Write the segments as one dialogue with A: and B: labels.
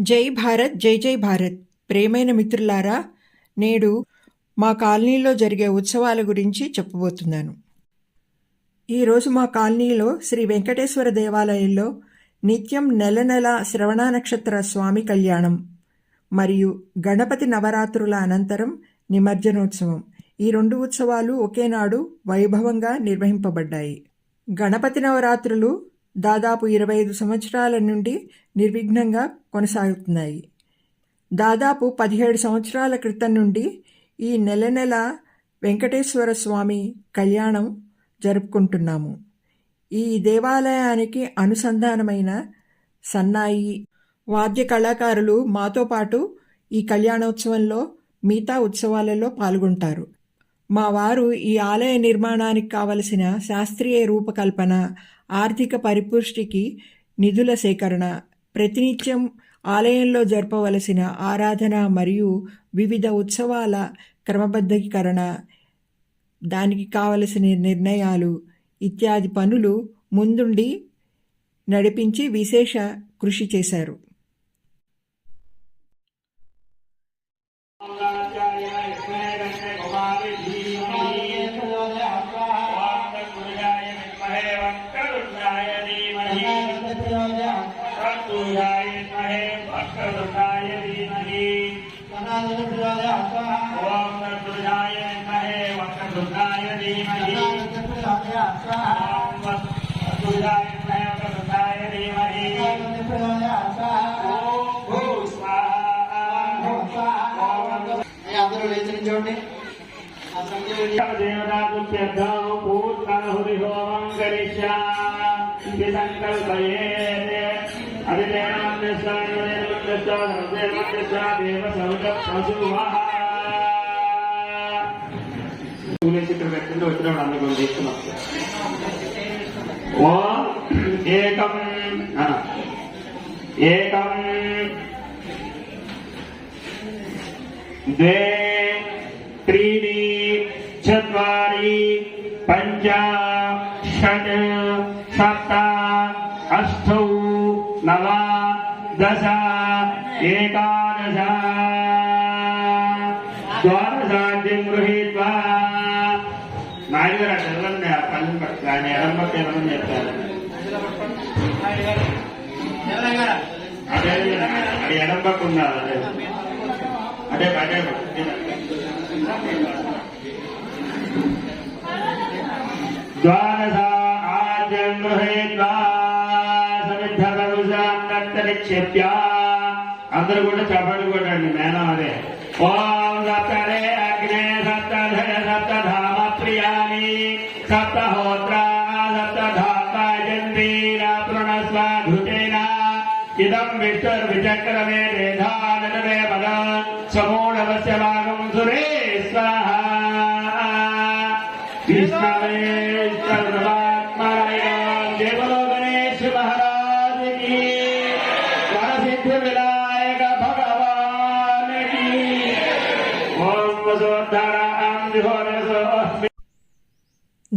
A: జై భారత్ జై జై భారత్. ప్రేమైన మిత్రులారా నేడు మా కాలనీలో జరిగే ఉత్సవాల గురించి చెప్పబోతున్నాను. ఈరోజు మా కాలనీలో శ్రీ వెంకటేశ్వర దేవాలయంలో నిత్యం నెల నెల శ్రవణ నక్షత్ర స్వామి కళ్యాణం మరియు గణపతి నవరాత్రుల అనంతరం నిమజ్జనోత్సవం. ఈ రెండు ఉత్సవాలు ఒకేనాడు వైభవంగా నిర్వహింపబడ్డాయి. గణపతి నవరాత్రులు దాదాపు ఇరవై ఐదు సంవత్సరాల నుండి నిర్విఘ్నంగా కొనసాగుతున్నాయి. దాదాపు పదిహేడు సంవత్సరాల క్రితం నుండి ఈ నెల నెల వెంకటేశ్వర స్వామి కళ్యాణం జరుపుకుంటున్నాము. ఈ దేవాలయానికి అనుసంధానమైన సన్నాయి వాద్య కళాకారులు మాతో పాటు ఈ కళ్యాణోత్సవంలో మిగతా ఉత్సవాలలో పాల్గొంటారు. మా వారు ఈ ఆలయ నిర్మాణానికి కావలసిన శాస్త్రీయ రూపకల్పన ఆర్థిక పరిపుష్టికి నిధుల సేకరణ ప్రతినిత్యం ఆలయంలో జరపవలసిన ఆరాధన మరియు వివిధ ఉత్సవాల క్రమబద్ధీకరణ దానికి కావలసిన నిర్ణయాలు ఇత్యాది పనులు ముందుండి నడిపించి విశేష కృషి చేశారు.
B: అందరూ లేచి నిల్చోండి ఆ సంఖ్య
C: దేవతాభ్యర్థం పూర్ణహురి హోమం కరిష్యామి సంకల్పయేతే చిత్రం పెట్టండి వచ్చినప్పుడు అందుకని తీసుకున్నాం ఓ ఏకం ఆ, ఏకం द्वे त्रीणि चत्वारि पञ्च षट् सप्त अष्टौ नव दश एकादश ద్వాదశాంతిం గృహీత్వా గారు అటు వెళ్ళండి ఆ పని ఆయన ఎడం వెళ్ళమని చెప్పారు? అదే అది ఎడం అదే. అదే అదే. ద్వాదశ ఆద్యం గృహీత్వా సమిద్ధగరుషాన్నట్టనిక్షేప్య అందరూ కూడా చెప్పండి కొట్టండి మేనం అదే ఓం సప్తరే అగ్నే సప్తధయ సప్తధామ ప్రియాని సప్తహోత్ర సప్తధాత్మజంబీర ప్రణస్వాధృతేన ఇదం విష్ణుర్విచక్రమే రేధానమే పద సమూఢవస్య భాగం సురే స్వాహ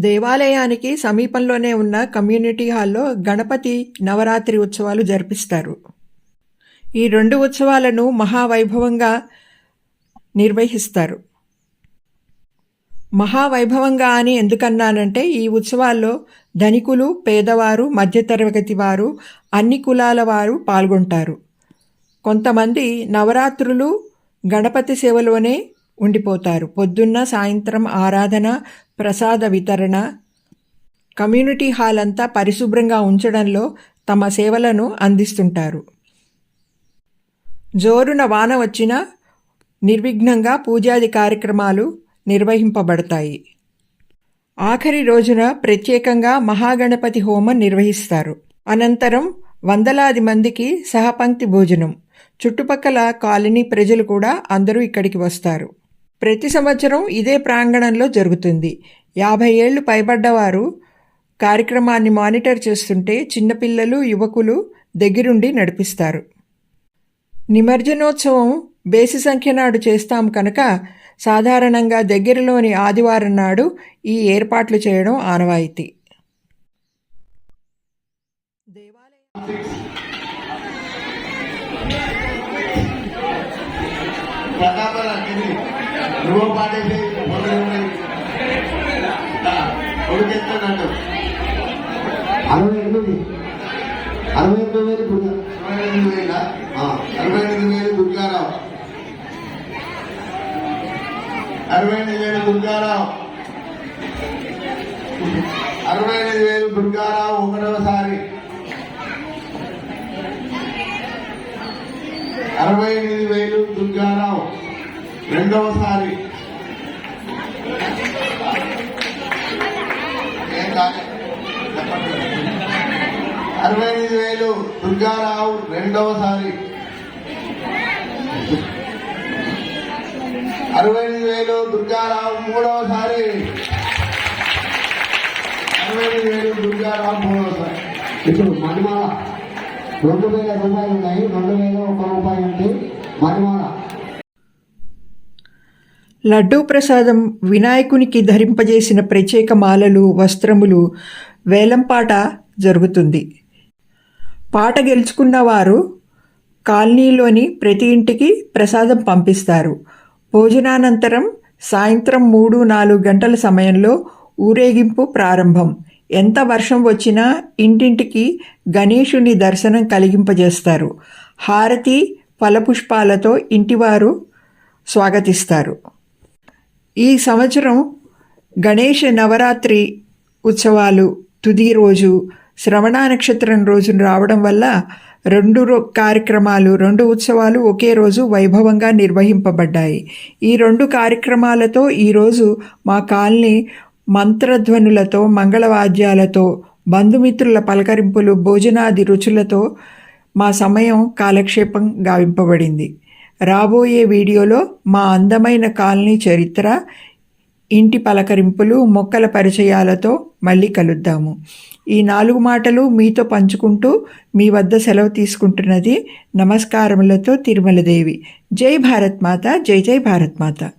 A: దేవాలయానికి సమీపంలోనే ఉన్న కమ్యూనిటీ హాల్లో గణపతి నవరాత్రి ఉత్సవాలు జరిపిస్తారు. ఈ రెండు ఉత్సవాలను మహావైభవంగా నిర్వహిస్తారు. మహావైభవంగా అని ఎందుకన్నానంటే ఈ ఉత్సవాల్లో ధనికులు పేదవారు మధ్యతరగతి వారు అన్ని కులాల వారు పాల్గొంటారు. కొంతమంది నవరాత్రులు గణపతి సేవలోనే ఉండిపోతారు. పొద్దున్న సాయంత్రం ఆరాధన ప్రసాద వితరణ కమ్యూనిటీ హాల్ అంతా పరిశుభ్రంగా ఉంచడంలో తమ సేవలను అందిస్తుంటారు. జోరున వాన వచ్చినా నిర్విఘ్నంగా పూజాది కార్యక్రమాలు నిర్వహింపబడతాయి. ఆఖరి రోజున ప్రత్యేకంగా మహాగణపతి హోమం నిర్వహిస్తారు. అనంతరం వందలాది మందికి సహపంక్తి భోజనం. చుట్టుపక్కల కాలనీ ప్రజలు కూడా అందరూ ఇక్కడికి వస్తారు. ప్రతి సంవత్సరం ఇదే ప్రాంగణంలో జరుగుతుంది. యాభై ఏళ్ళు పైబడ్డవారు కార్యక్రమాన్ని మానిటర్ చేస్తుంటే చిన్నపిల్లలు యువకులు దగ్గరుండి నడిపిస్తారు. నిమజ్జనోత్సవం బేసి సంఖ్య నాడు చేస్తాం కనుక సాధారణంగా దగ్గరలోని ఆదివారం నాడు ఈ ఏర్పాట్లు చేయడం ఆనవాయితీ. దేవాలయం
D: నువ్వు పాటేసి కొడుకెత్తాడు
E: అరవై ఎనిమిది అరవై ఎనిమిది వేలు దుర్గా
D: అరవై ఎనిమిది వేల? అరవై ఎనిమిది వేలు దుర్గారావు అరవై ఎనిమిది వేలు దుర్గారావు అరవై ఎనిమిది వేలు దుర్గారావు ఒకటవసారి అరవై ఎనిమిది వేలు దుర్గారావు రెండవసారి. అరవై ఎనిమిది వేలు. దుర్గారావు రెండవసారి. అరవై ఎనిమిది వేలు. దుర్గారావు మూడవసారి. అరవై ఎనిమిది వేలు. దుర్గారావు మూడవసారి.
E: ఇప్పుడు మణిమాల. రెండు వేల రూపాయలు ఉన్నాయి రెండు వేల ఒక రూపాయి ఉంది. మణిమాల
A: లడ్డూ ప్రసాదం వినాయకునికి ధరింపజేసిన ప్రత్యేక మాలలు వస్త్రములు వేలంపాట జరుగుతుంది. పాట గెలుచుకున్న వారు కాలనీలోని ప్రతి ఇంటికి ప్రసాదం పంపిస్తారు. భోజనానంతరం సాయంత్రం మూడు నాలుగు గంటల సమయంలో ఊరేగింపు ప్రారంభం. ఎంత వర్షం వచ్చినా ఇంటింటికి గణేషుని దర్శనం కలిగింపజేస్తారు. హారతి ఫలపుష్పాలతో ఇంటివారు స్వాగతిస్తారు. ఈ సంవత్సరం గణేష నవరాత్రి ఉత్సవాలు తుది రోజు శ్రవణ నక్షత్రం రోజున రావడం వల్ల రెండు రో- కార్యక్రమాలు రెండు ఉత్సవాలు ఒకే రోజు వైభవంగా నిర్వహింపబడ్డాయి. ఈ రెండు కార్యక్రమాలతో ఈరోజు మా కాలనీ మంత్రధ్వనులతో మంగళవాద్యాలతో బంధుమిత్రుల పలకరింపులు భోజనాది రుచులతో మా సమయం కాలక్షేపం గావింపబడింది. రాబోయే వీడియోలో మా అందమైన కాలనీ చరిత్ర ఇంటి పలకరింపులు మొక్కల పరిచయాలతో మళ్ళీ కలుద్దాము. ఈ నాలుగు మాటలు మీతో పంచుకుంటూ మీ వద్ద సెలవు తీసుకుంటున్నది నమస్కారములతో తిరుమలదేవి. జై భారత్ మాత జై జై భారత్ మాత.